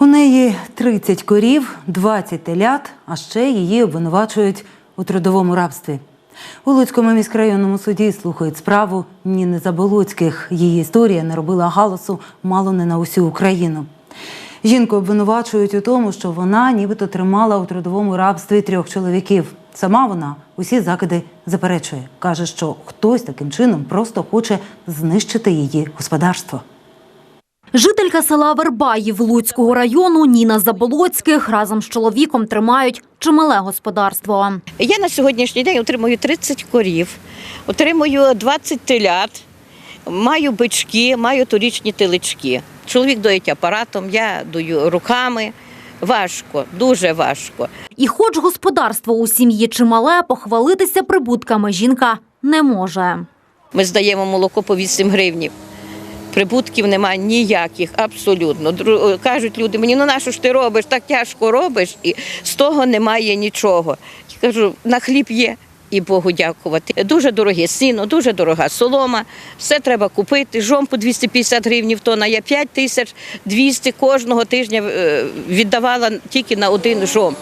У неї 30 корів, 20 телят, а ще її обвинувачують у трудовому рабстві. У Луцькому міськрайонному суді слухають справу Ніни Заболоцьких. Її історія не робила галасу мало не на усю Україну. Жінку обвинувачують у тому, що вона нібито тримала у трудовому рабстві трьох чоловіків. Сама вона усі закиди заперечує. каже, що хтось таким чином просто хоче знищити її господарство. Жителька села Вербаїв Луцького району Ніна Заболоцьких разом з чоловіком тримають чимале господарство. Я на сьогоднішній день отримую 30 корів, отримую 20 телят, маю бички, маю торічні телечки. Чоловік доїть апаратом, я дою руками. Важко, дуже важко. І хоч господарство у сім'ї чимале, похвалитися прибутками жінка не може. Ми здаємо молоко по 8 гривнів. Прибутків немає ніяких, абсолютно. Дру- Кажуть люди мені, ну на що ж ти робиш, так тяжко робиш, і з того немає нічого. Я кажу, на хліб є. І Богу дякувати. Дуже дороге сіно, дуже дорога солома. Все треба купити. Жом по 250 гривень тонна. Я 5 тисяч 200 кожного тижня е, віддавала тільки на один жом.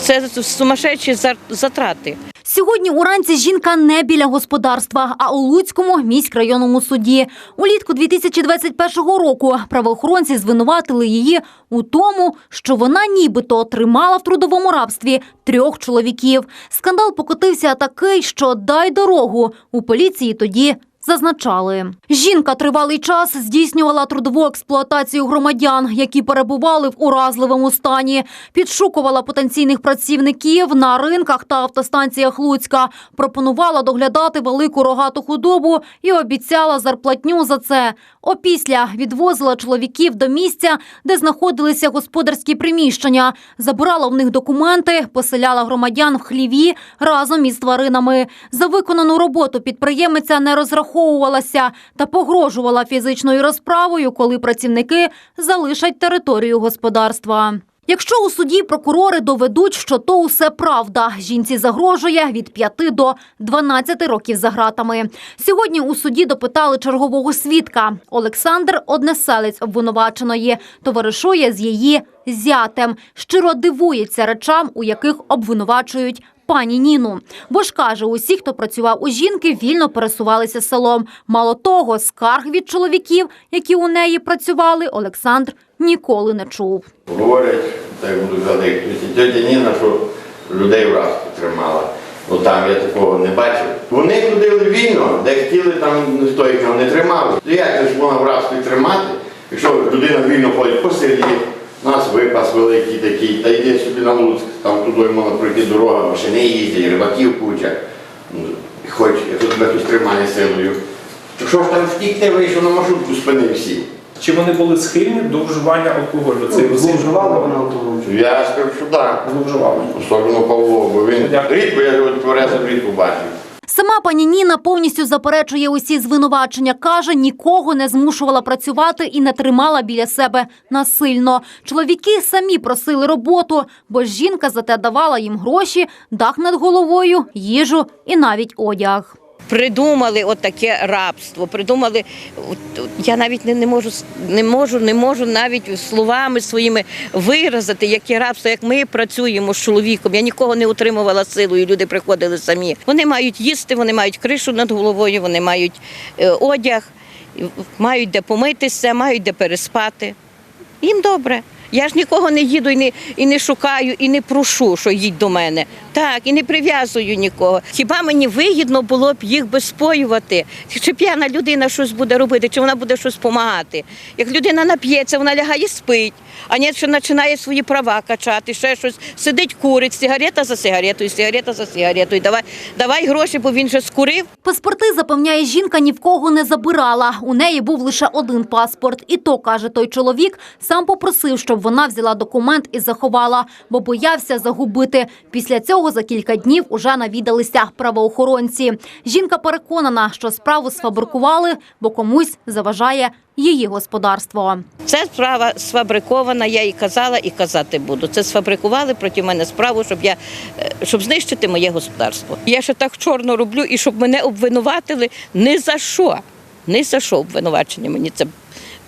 Це сумасшедші затрати. Сьогодні уранці жінка не біля господарства, а у Луцькому міськрайонному суді. Улітку 2021 року правоохоронці звинуватили її у тому, що вона нібито тримала в трудовому рабстві трьох чоловіків. Скандал покотився такий, що дай дорогу у поліції тоді. Зазначали, жінка тривалий час здійснювала трудову експлуатацію громадян, які перебували в уразливому стані, підшукувала потенційних працівників на ринках та автостанціях Луцька, пропонувала доглядати велику рогату худобу і обіцяла зарплатню за це. Опісля відвозила чоловіків до місця, де знаходилися господарські приміщення, забирала в них документи, поселяла громадян в хліві разом із тваринами. За виконану роботу підприємиця не розраховувалася та погрожувала фізичною розправою, коли працівники залишать територію господарства. Якщо у суді прокурори доведуть, що то усе правда, жінці загрожує від 5 до 12 років за ґратами. Сьогодні у суді допитали чергового свідка. Олександр Однеселець обвинуваченої товаришує з її зятем. Щиро дивується речам, у яких обвинувачують пані Ніну. Бо ж каже, усі, хто працював у жінки, вільно пересувалися селом. Мало того, скарг від чоловіків, які у неї працювали, Олександр ніколи не чув. Говорять, так буду казати, тетя Ніна, що людей в рабстві тримала. Ну там я такого не бачив. Вони ходили вільно, де хотіли, там ніхто їх не тримав. Ну, Як ж можна в тримати, якщо людина вільно ходить по селі, нас випас великий такий, та йди собі на Луцьк, там туди можна пройти дорога, машини їздять, рибаків куча. Ну, Хоч хтось тримає силою. То що ж там втікти, вийшов на маршрутку, спини всі. Чи вони були схильні до вживання алкоголю? Це Ну, Зловживала вона алкоголем? Я скажу, що так. зловживали. Особливо Павло, бо він Дякую. рідко, я його тверезо рідко бачив. Сама пані Ніна повністю заперечує усі звинувачення. Каже, нікого не змушувала працювати і не тримала біля себе насильно. Чоловіки самі просили роботу, бо жінка зате давала їм гроші, дах над головою, їжу і навіть одяг. Придумали отаке рабство. Придумали, от, от, я навіть не, не можу не можу, не можу навіть словами своїми виразити, яке рабство, як ми працюємо з чоловіком. Я нікого не утримувала силою, люди приходили самі. Вони мають їсти, вони мають кришу над головою, вони мають е, одяг, мають де помитися, мають де переспати. Їм добре. Я ж нікого не їду і не, і не шукаю, і не прошу, що їдь до мене. Так, і не прив'язую нікого. Хіба мені вигідно було б їх безпоювати? Чи п'яна людина щось буде робити, чи вона буде щось допомагати? Як людина нап'ється, вона лягає спить, а ні, що починає свої права качати, ще щось, сидить, курить, сигарета за сигаретою, сигарета за сигаретою. Давай, давай гроші, бо він же скурив. Паспорти, запевняє жінка, ні в кого не забирала. У неї був лише один паспорт. І то, каже той чоловік, сам попросив, щоб вона взяла документ і заховала, бо боявся загубити. Після цього за кілька днів уже навідалися правоохоронці. Жінка переконана, що справу сфабрикували, бо комусь заважає її господарство. Це справа сфабрикована, я і казала, і казати буду. Це сфабрикували проти мене справу, щоб я е, щоб знищити моє господарство. Я ще так чорно роблю, і щоб мене обвинуватили ні за що. Ні за що обвинувачення мені це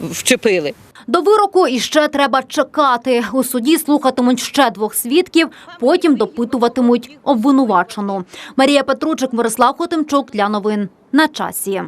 вчепили. До вироку іще треба чекати. У суді слухатимуть ще двох свідків, потім допитуватимуть обвинувачену. Марія Петручик, Мирослав Хотимчук для новин на часі.